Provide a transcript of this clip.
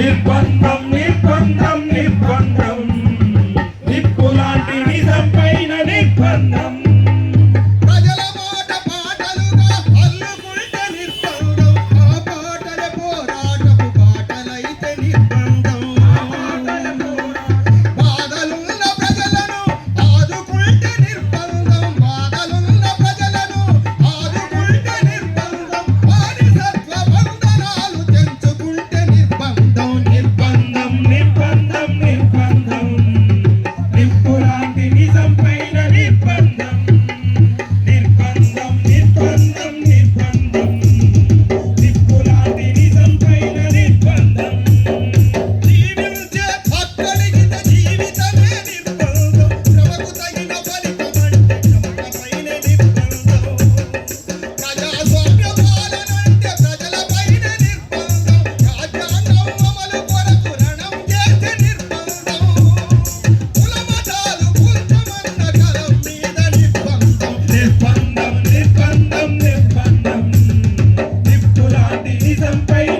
నిర్బంధం నిర్బంధం నిర్బంధం. నిప్పులాంటి నిజం పైన నిర్బంధం. season, baby.